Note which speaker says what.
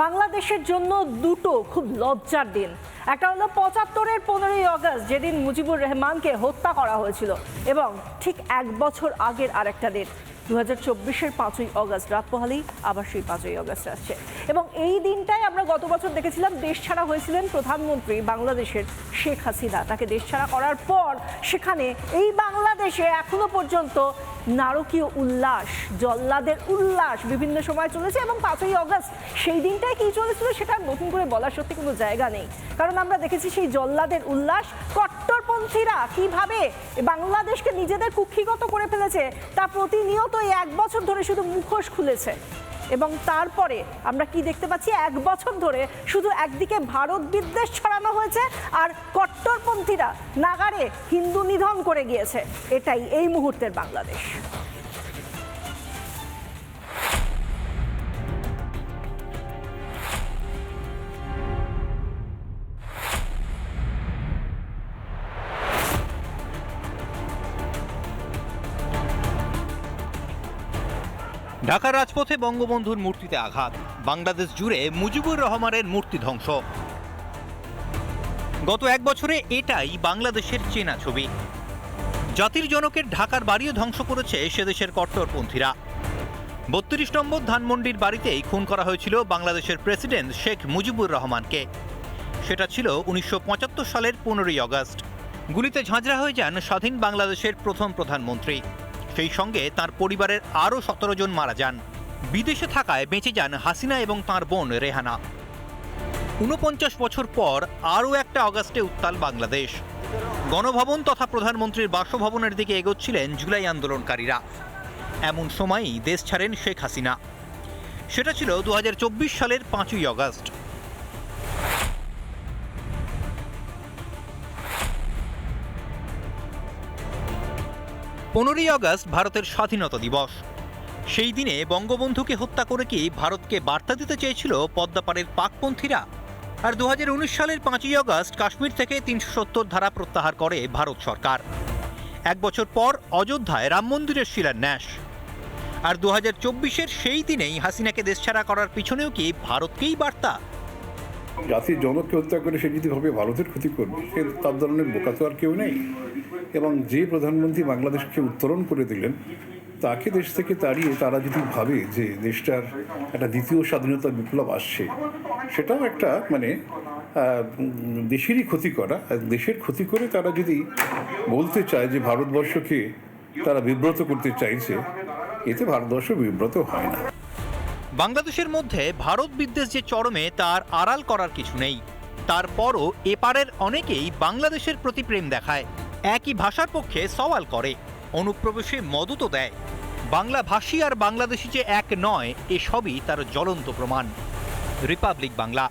Speaker 1: বাংলাদেশের জন্য দুটো খুব লজ্জার দিন। একটা হলো পঁচাত্তরের পনেরোই আগস্ট যেদিন মুজিবুর রহমানকে হত্যা করা হয়েছিল এবং ঠিক এক বছর আগের আরেকটা দিন। দু হাজার চব্বিশের পাঁচই অগস্ট, রাত পোহালেই আবার সেই পাঁচই অগস্ট আসছে। এবং এই দিনটাই আমরা গত বছর দেখেছিলাম, দেশ ছাড়া হয়েছিলেন প্রধানমন্ত্রী বাংলাদেশের শেখ হাসিনা। তাকে দেশ ছাড়া করার পর সেখানে এই বাংলাদেশে এখনও পর্যন্ত নারকীয় উল্লাস, জল্লাদের উল্লাস বিভিন্ন সময় চলেছে এবং পাঁচই অগস্ট সেই দিনটাই কি চলেছিল সেটা নতুন করে বলার সত্যি কোনো জায়গা নেই। কারণ আমরা দেখেছি সেই জল্লাদের উল্লাস কট্টরপন্থীরা কীভাবে বাংলাদেশকে নিজেদের কুক্ষিগত করে ফেলেছে তা প্রতিনিয়ত এই এক বছর ধরে শুধু মুখোশ খুলেছে। এবং তারপরে আমরা কি দেখতে পাচ্ছি? এক বছর ধরে শুধু একদিকে ভারত বিদ্বেষ ছড়ানো হয়েছে আর কট্টরপন্থীরা নাগারে হিন্দু নিধন করে গিয়েছে। এটাই এই মুহূর্তের বাংলাদেশ।
Speaker 2: ঢাকার রাজপথে বঙ্গবন্ধুর মূর্তিতে আঘাত। বাংলাদেশ জুড়ে মুজিবুর রহমানের মূর্তি ধ্বংস। গত এক বছরে এটাই বাংলাদেশের চেনা ছবি। জাতির জনকের ঢাকার বাড়িও ধ্বংস করেছে সেদেশের কট্টরপন্থীরা। বত্রিশ নম্বর ধানমন্ডির বাড়িতেই খুন করা হয়েছিল বাংলাদেশের প্রেসিডেন্ট শেখ মুজিবুর রহমানকে। সেটা ছিল উনিশশো পঁচাত্তর সালের পনেরোই আগস্ট। গুলিতে ঝাঁঝরা হয়ে যান স্বাধীন বাংলাদেশের প্রথম প্রধানমন্ত্রী। সেই সঙ্গে তার পরিবারের আরও সতেরো জন মারা যান। বিদেশে থাকায় বেঁচে যান হাসিনা এবং তাঁর বোন রেহানা। ঊনপঞ্চাশ বছর পর আরও একটা অগাস্টে উত্তাল বাংলাদেশ। গণভবন তথা প্রধানমন্ত্রীর বাসভবনের দিকে এগোচ্ছিলেন জুলাই আন্দোলনকারীরা। এমন সময়ই দেশ ছাড়েন শেখ হাসিনা। সেটা ছিল দু হাজার চব্বিশ সালের পাঁচই অগস্ট। পনেরোই আগস্ট ভারতের স্বাধীনতা দিবস। সেই দিনে বঙ্গবন্ধুকে হত্যা করে কি ভারতকে বার্তা দিতে চেয়েছিল পদ্মাপাড়ের পাকপন্থীরা? আর দু হাজার উনিশ সালের পাঁচই আগস্ট কাশ্মীর থেকে তিনশো সত্তর ধারা প্রত্যাহার করে ভারত সরকার। এক বছর পর অযোধ্যায় রাম মন্দিরের শিলান্যাস। আর দু হাজার সেই দিনেই হাসিনাকে দেশছাড়া করার পিছনেও কি ভারতকেই বার্তা?
Speaker 3: জাতির জনককে হত্যা করে সে যদি ভাবে ভারতের ক্ষতি করবে, সে তার ধরনের বোকা তো আর কেউ নেই। এবং যে প্রধানমন্ত্রী বাংলাদেশকে উত্তরণ করে দিলেন, তাকে দেশ থেকে তাড়িয়ে তারা যদি ভাবে যে দেশটার একটা দ্বিতীয় স্বাধীনতা বিপ্লব আসছে, সেটাও একটা মানে দেশেরই ক্ষতি করা। দেশের ক্ষতি করে তারা যদি বলতে চায় যে ভারতবর্ষকে তারা বিব্রত করতে চাইছে, এতে ভারতবর্ষ বিব্রত হয় না।
Speaker 2: বাংলাদেশের মধ্যে ভারত বিদ্বেষ যে চরমে, তার আড়াল করার কিছু নেই। তারপরও এপারের অনেকেই বাংলাদেশের প্রতি প্রেম দেখায়। একই ভাষার পক্ষে সওয়াল করে, অনুপ্রবেশে মদতও দেয়। বাংলা ভাষী আর বাংলাদেশি যে এক নয়, এসবই তার জ্বলন্ত প্রমাণ। রিপাবলিক বাংলা